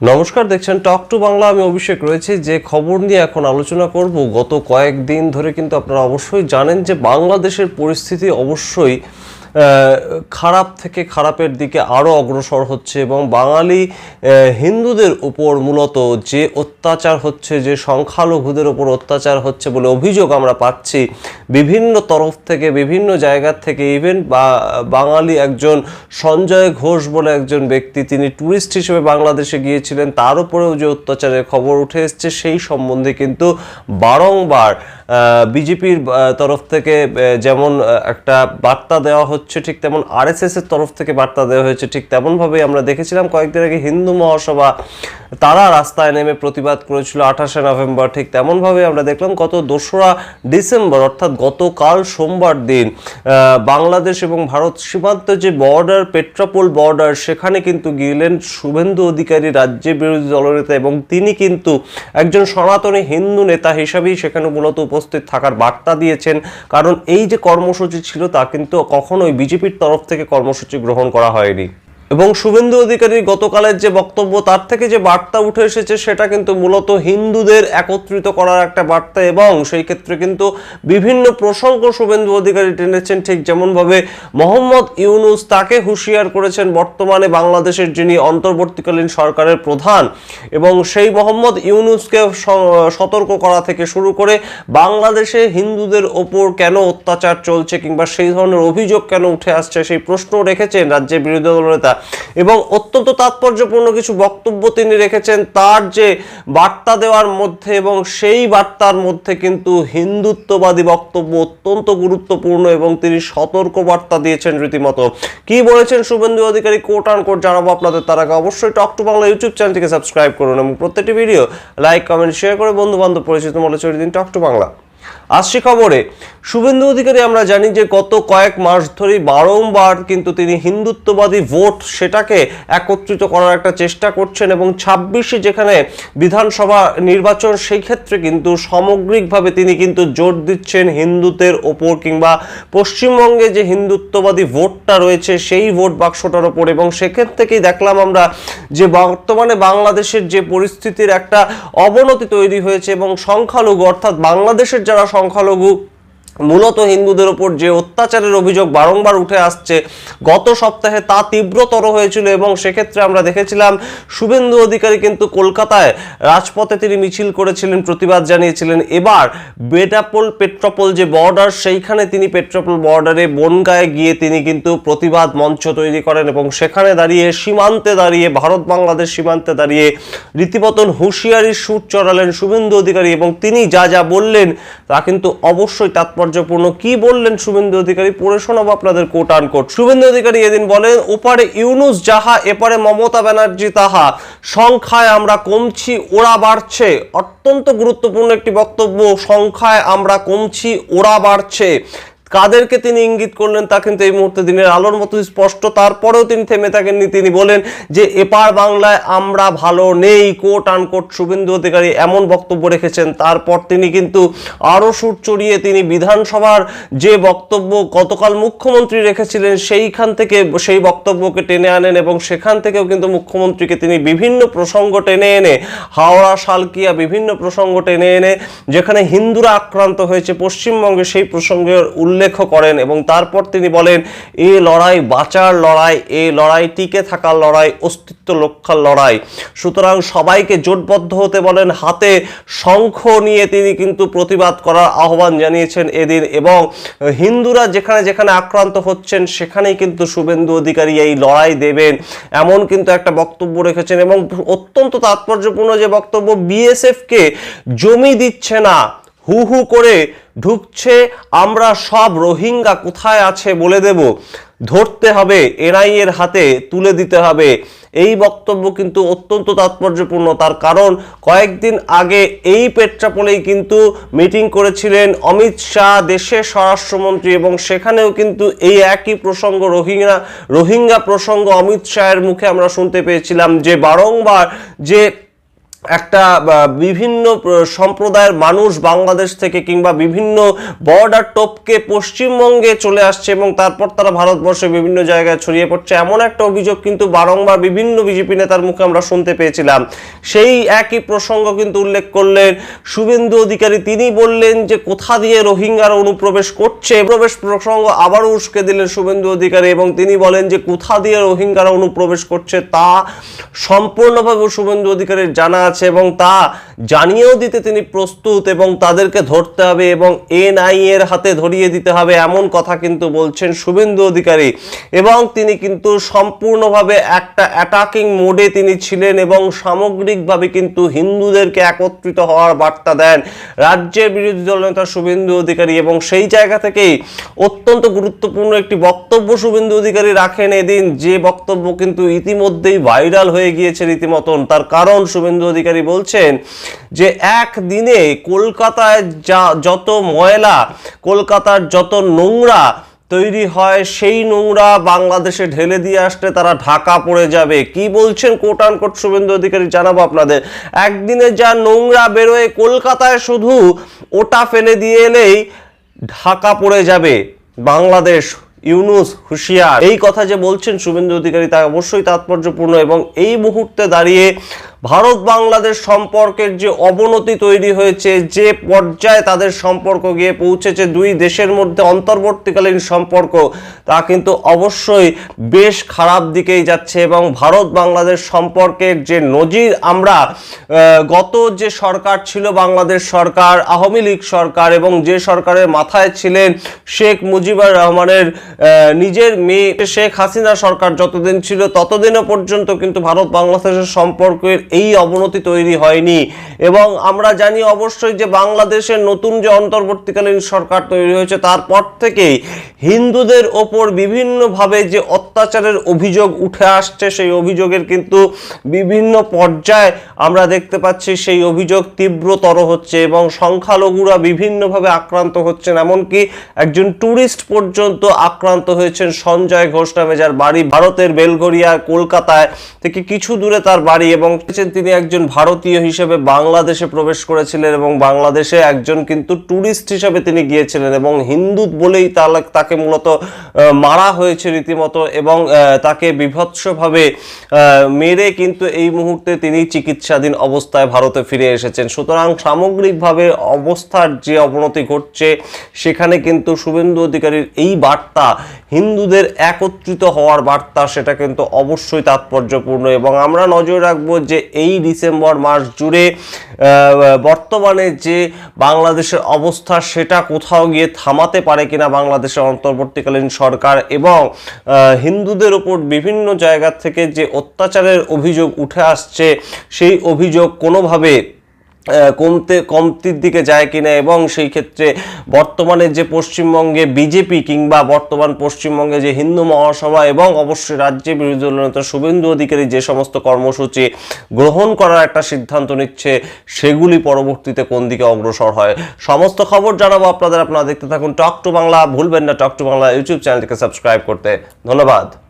নমস্কার, দেখছেন টক টু বাংলা আমি অভিষেক রয়েছে। যে খবর নিয়ে এখন আলোচনা করব, গত কয়েকদিন ধরে কিন্তু আপনারা অবশ্যই জানেন যে বাংলাদেশের পরিস্থিতি অবশ্যই খারাপ থেকে খারাপের দিকে আরও অগ্রসর হচ্ছে এবং বাঙালি হিন্দুদের উপর মূলত যে অত্যাচার হচ্ছে, যে সংখ্যালঘুদের উপর অত্যাচার হচ্ছে বলে অভিযোগ আমরা পাচ্ছি, বিভিন্ন তরফ থেকে, বিভিন্ন জায়গার থেকে ইভেন বাঙালি একজন সঞ্জয় ঘোষ বলে একজন ব্যক্তি, তিনি ট্যুরিস্ট হিসেবে বাংলাদেশে গিয়েছিলেন, তার উপরেও যে অত্যাচারের খবর উঠে এসছে, সেই সম্বন্ধে কিন্তু বারংবার বিজেপির তরফ থেকে যেমন একটা বার্তা দেওয়া হচ্ছে ঠিক তেমন, আরএসএস এর তরফ থেকে বার্তা দেওয়া হয়েছে ঠিক তেমনভাবেই আমরা দেখেছিলাম। কয়েকদিন আগে হিন্দু মহাসভা, তারা রাস্তায় নেমে প্রতিবাদ করেছিল আঠাশে নভেম্বর ঠিক তেমনভাবে আমরা দেখলাম, গত দোসরা ডিসেম্বর, অর্থাৎ গতকাল সোমবার দিন বাংলাদেশ এবং ভারত সীমান্ত যে বর্ডার, পেট্রাপোল বর্ডার, সেখানে কিন্তু গিয়েলেন শুভেন্দু অধিকারী রাজ্যের বিরোধী দলনেতা এবং তিনি কিন্তু একজন সনাতনী হিন্দু নেতা হিসাবেই সেখানে মূলত উপস্থিত থাকার বার্তা দিয়েছেন। কারণ এই যে কর্মসূচি ছিল তা কিন্তু কখনোই বিজেপির তরফ থেকে কর্মসূচি গ্রহণ করা হয়নি। এবং শুভেন্দু অধিকারীর গতকালের যে বক্তব্য, তার থেকে যে বার্তা উঠে এসেছে সেটা কিন্তু মূলত হিন্দুদের একত্রিত করার একটা বার্তা এবং সেই ক্ষেত্রে কিন্তু বিভিন্ন প্রসঙ্গ শুভেন্দু অধিকারী টেনেছেন ঠিক যেমনভাবে মোহাম্মদ ইউনুস তাকে হুঁশিয়ার করেছেন বর্তমানে বাংলাদেশের যিনি অন্তর্বর্তীকালীন সরকারের প্রধান এবং সেই মোহাম্মদ ইউনুসকে সতর্ক করা থেকে শুরু করে বাংলাদেশে হিন্দুদের ওপর কেন অত্যাচার চলছে কিংবা সেই ধরনের অভিযোগ কেন উঠে আসছে সেই প্রশ্ন রেখেছেন রাজ্যের বিরোধী দলনেতা এবং অত্যন্ত তাৎপর্যপূর্ণ কিছু বক্তব্য তিনি রেখেছেন তার যে বার্তা দেওয়ার মধ্যে এবং সেই বার্তার মধ্যে কিন্তু হিন্দুত্ববাদী বক্তব্য অত্যন্ত গুরুত্বপূর্ণ এবং তিনি সতর্ক বার্তা দিয়েছেন রীতিমতো। কি বলেছেন Suvendu Adhikari quote unquote জানাব আপনাদের তার আগে। অবশ্যই টক টু বাংলা ইউটিউব চ্যানেলটিকে সাবস্ক্রাইব করুন এবং প্রত্যেকটি ভিডিও লাইক, কমেন্ট শেয়ার করে বন্ধু বান্ধব পরিচিত মনে চলে দিন টক টু বাংলা। আসছি খবরে। শুভেন্দু অধিকারী, আমরা জানি যে গত কয়েক মাস ধরে বারংবার কিন্তু তিনি হিন্দুত্ববাদী ভোট সেটাকে একত্রিত করার একটা চেষ্টা করছেন এবং ছাব্বিশে যেখানে বিধানসভা নির্বাচন, সেই ক্ষেত্রে কিন্তু সামগ্রিকভাবে তিনি কিন্তু জোর দিচ্ছেন হিন্দুদের ওপর কিংবা পশ্চিমবঙ্গে যে হিন্দুত্ববাদী ভোটটা রয়েছে, সেই ভোট বাক্সটার ওপর। এবং সেক্ষেত্রে থেকেই দেখলাম আমরা যে বর্তমানে বাংলাদেশের যে পরিস্থিতির একটা অবনতি তৈরি হয়েছে এবং সংখ্যালঘু, অর্থাৎ বাংলাদেশের যারা সংখ্যালঘু মূলত হিন্দুদের ওপর যে অত্যাচারের অভিযোগ বারংবার উঠে আসছে, গত সপ্তাহে তা তীব্রতর হয়েছিল এবং সেক্ষেত্রে আমরা দেখেছিলাম শুভেন্দু অধিকারী কিন্তু কলকাতায় রাজপথে তিনি মিছিল করেছিলেন, প্রতিবাদ জানিয়েছিলেন। এবার বেটাপোল পেট্রোপোল যে বর্ডার, সেইখানে তিনি পেট্রোপোল বর্ডারে বনগায় গিয়ে তিনি কিন্তু প্রতিবাদ মঞ্চ তৈরি করেন এবং সেখানে দাঁড়িয়ে সীমান্তে দাঁড়িয়ে, ভারত বাংলাদেশ সীমান্তে দাঁড়িয়ে রীতিমতন হুঁশিয়ারির সুর চড়ালেন শুভেন্দু অধিকারী এবং তিনি যা যা বললেন তা কিন্তু অবশ্যই তাৎপর্যপূর্ণ কি বললেন শুভেন্দু অধিকারী? পড়ে শোনাব আপনাদের quote unquote Suvendu Adhikari এদিন বলেন, ওপারে ইউনুস যাহা, এপারে মমতা ব্যানার্জি তাহা, সংখ্যায় আমরা কমছি, ওরা বাড়ছে। অত্যন্ত গুরুত্বপূর্ণ একটি বক্তব্য, সংখ্যায় আমরা কমছি, ওরা বাড়ছে। কাদেরকে তিনি ইঙ্গিত করলেন, তা কিন্তু এই মুহূর্তে দিনের আলোর মতো স্পষ্ট। তারপরেও তিনি থেমে থাকেননি। তিনি বলেন যে, এপার বাংলায় আমরা ভালো নেই কোট আনকোট শুভেন্দু অধিকারী এমন বক্তব্য রেখেছেন। তারপর তিনি কিন্তু আরও সুর চড়িয়ে তিনি বিধানসভার যে বক্তব্য গতকাল মুখ্যমন্ত্রী রেখেছিলেন, সেইখান থেকে সেই বক্তব্যকে টেনে আনেন এবং সেখান থেকেও কিন্তু মুখ্যমন্ত্রীকে তিনি বিভিন্ন প্রসঙ্গ টেনে এনে, হাওড়া, শালকিয়া বিভিন্ন প্রসঙ্গ টেনে এনে, যেখানে হিন্দুরা আক্রান্ত হয়েছে, পশ্চিমবঙ্গে সেই প্রসঙ্গের উল্লেখ করেন এবং তারপর তিনি বলেন, এ লড়াই বাঁচার লড়াই, এ লড়াই টিকে থাকার লড়াই, অস্তিত্ব রক্ষার লড়াই। সুতরাং সবাইকে জোটবদ্ধ হতে বলেন, হাতে শঙ্খ নিয়ে তিনি কিন্তু প্রতিবাদ করার আহ্বান জানিয়েছেন এদিন এবং হিন্দুরা যেখানে যেখানে আক্রান্ত হচ্ছেন, সেখানেই কিন্তু শুভেন্দু অধিকারী এই লড়াই দেবেন এমন কিন্তু একটা বক্তব্য রেখেছেন এবং অত্যন্ত তাৎপর্যপূর্ণ যে বক্তব্য বিএসএফকে জমি দিচ্ছে না হু হু করে ঢুকছে, আমরা সব রোহিঙ্গা কোথায় আছে বলে দেব। ধরতে হবে এনআই এর হাতে তুলে দিতে হবে। এই বক্তব্য কিন্তু অত্যন্ত তাৎপর্যপূর্ণ। তার কারণ, কয়েকদিন আগে এই পেট্রাপোলেই কিন্তু মিটিং করেছিলেন অমিত শাহ, দেশের স্বরাষ্ট্রমন্ত্রী এবং সেখানেও কিন্তু এই একই প্রসঙ্গ রোহিঙ্গা রোহিঙ্গা প্রসঙ্গ অমিত শাহের মুখে আমরা শুনতে পেয়েছিলাম যে বারংবার যে একটা বিভিন্ন সম্প্রদায়ের মানুষ বাংলাদেশ থেকে কিংবা বিভিন্ন বর্ডার টপকে পশ্চিমবঙ্গে চলে আসছে এবং তারপর তারা ভারতবর্ষে বিভিন্ন জায়গায় ছড়িয়ে পড়ছে। এমন একটা অভিযোগ কিন্তু বারংবার বিভিন্ন বিজেপি নেতার মুখে আমরা শুনতে পেয়েছিলাম। সেই একই প্রসঙ্গ কিন্তু উল্লেখ করলেন শুভেন্দু অধিকারী। তিনি বললেন যে, কোথা দিয়ে রোহিঙ্গারা অনুপ্রবেশ করছে? প্রবেশ প্রসঙ্গ আবারও উস্কে দিলেন শুভেন্দু অধিকারী এবং তিনি বলেন যে, কোথা দিয়ে রোহিঙ্গারা অনুপ্রবেশ করছে তা সম্পূর্ণভাবে শুভেন্দু অধিকারীর জানা আছে এবং তা জানিয়েও দিতে তিনি প্রস্তুত এবং তাদেরকে ধরতে হবে এবং এনআই এর হাতে ধরিয়ে দিতে হবে এমন কথা কিন্তু বলছেন শুভেন্দু অধিকারী। এবং তিনি কিন্তু সম্পূর্ণভাবে একটা অ্যাটাকিং মোডে তিনি ছিলেন এবং সামগ্রিকভাবে কিন্তু হিন্দুদেরকে একত্রিত হওয়ার বার্তা দেন রাজ্যের বিরোধী দলনেতা শুভেন্দু অধিকারী এবং সেই জায়গা থেকেই অত্যন্ত গুরুত্বপূর্ণ একটি বক্তব্য শুভেন্দু অধিকারী রাখেন এদিন। যে বক্তব্য কিন্তু ইতিমধ্যেই ভাইরাল হয়ে গিয়েছে রীতিমতন। তার কারণ শুভেন্দু অধিকারী বলছেন যে একদিনে কলকাতায় যা যত ময়লা, কলকাতার যত নোংরা তৈরি হয়, সেই নোংরা বাংলাদেশে ঢেলে দিয়ে আসলে তারা ঢাকা পড়ে যাবে। কি বলছেন কোট আনকোট শুভেন্দু অধিকারী? জানাব আপনাদের। একদিনে যা নোংরা বেরোয় কলকাতায় শুধু ওটা ফেলে দিয়ে এলেই ঢাকা পড়ে যাবে। বাংলাদেশ, ইউনুস, হুঁশিয়ার। এই কথা যে বলছেন শুভেন্দু অধিকারী তা অবশ্যই তাৎপর্যপূর্ণ এবং এই মুহূর্তে দাঁড়িয়ে ভারত বাংলাদেশ সম্পর্কের যে অবনতি তৈরি হয়েছে, যে পর্যায়ে তাদের সম্পর্ক গিয়ে পৌঁছেছে, দুই দেশের মধ্যে অন্তর্বর্তীকালীন সম্পর্ক, তা কিন্তু অবশ্যই বেশ খারাপ দিকেই যাচ্ছে এবং ভারত বাংলাদেশ সম্পর্কের যে নজির আমরা গত যে সরকার ছিল বাংলাদেশ সরকার, আওয়ামী লীগ সরকার এবং যে সরকারের মাথায় ছিলেন শেখ মুজিবুর রহমানের নিজের মেয়ে শেখ হাসিনা সরকার যতদিন ছিল ততদিনও পর্যন্ত কিন্তু ভারত বাংলাদেশের সম্পর্কের এই অবনতি তৈরি হয়নি। এবং আমরা জানি অবশ্যই যে বাংলাদেশের নতুন যে অন্তর্বর্তীকালীন সরকার তৈরি হয়েছে, তারপর থেকেই হিন্দুদের ওপর বিভিন্নভাবে যে অত্যাচারের অভিযোগ উঠে আসছে, সেই অভিযোগের কিন্তু বিভিন্ন পর্যায়ে আমরা দেখতে পাচ্ছি সেই অভিযোগ তীব্রতর হচ্ছে এবং সংখ্যালঘুরা বিভিন্নভাবে আক্রান্ত হচ্ছেন। এমনকি একজন ট্যুরিস্ট পর্যন্ত আক্রান্ত হয়েছেন সঞ্জয় ঘোষ নামে, যার বাড়ি ভারতের বেলগড়িয়া কলকাতায় থেকে কিছু দূরে তার বাড়ি এবং বলেছেন, তিনি একজন ভারতীয় হিসেবে বাংলাদেশে প্রবেশ করেছিলেন এবং বাংলাদেশে একজন কিন্তু ট্যুরিস্ট হিসেবে তিনি গিয়েছিলেন এবং হিন্দু বলেই তাকে মূলত মারা হয়েছে রীতিমতো এবং তাকে বিভৎসভাবে মেরে কিন্তু এই মুহূর্তে তিনি চিকিৎসাধীন অবস্থায় ভারতে ফিরে এসেছেন। সুতরাং সামগ্রিকভাবে অবস্থার যে অবনতি ঘটছে, সেখানে কিন্তু শুভেন্দু অধিকারীর এই বার্তা, হিন্দুদের একত্রিত হওয়ার বার্তা, সেটা কিন্তু অবশ্যই তাৎপর্যপূর্ণ এবং আমরা নজর রাখব যে এই ডিসেম্বর মাস জুড়ে বর্তমানে যে বাংলাদেশের অবস্থা সেটা কোথাও গিয়ে থামাতে পারে কিনা বাংলাদেশের অন্তর্বর্তীকালীন সরকার এবং হিন্দুদের ওপর বিভিন্ন জায়গা থেকে যে অত্যাচারের অভিযোগ উঠে আসছে, সেই অভিযোগ কোনোভাবে কমতে কমতির দিকে যায় কিনা এবং সেই ক্ষেত্রে বর্তমানে যে পশ্চিমবঙ্গে বিজেপি কিংবা বর্তমান পশ্চিমবঙ্গে যে হিন্দু মহাসভা এবং অবশ্যই রাজ্যে বিরোধী দলনেতা শুভেন্দু অধিকারী যে সমস্ত কর্মসূচি গ্রহণ করার একটা সিদ্ধান্ত নিচ্ছে, সেগুলি পরবর্তীতে কোন দিকে অগ্রসর হয়? সমস্ত খবর জানাব আপনাদের, আপনারা দেখতে থাকুন টক টু বাংলা। ভুলবেন না টক টু বাংলা ইউটিউব চ্যানেলটিকে সাবস্ক্রাইব করতে। ধন্যবাদ।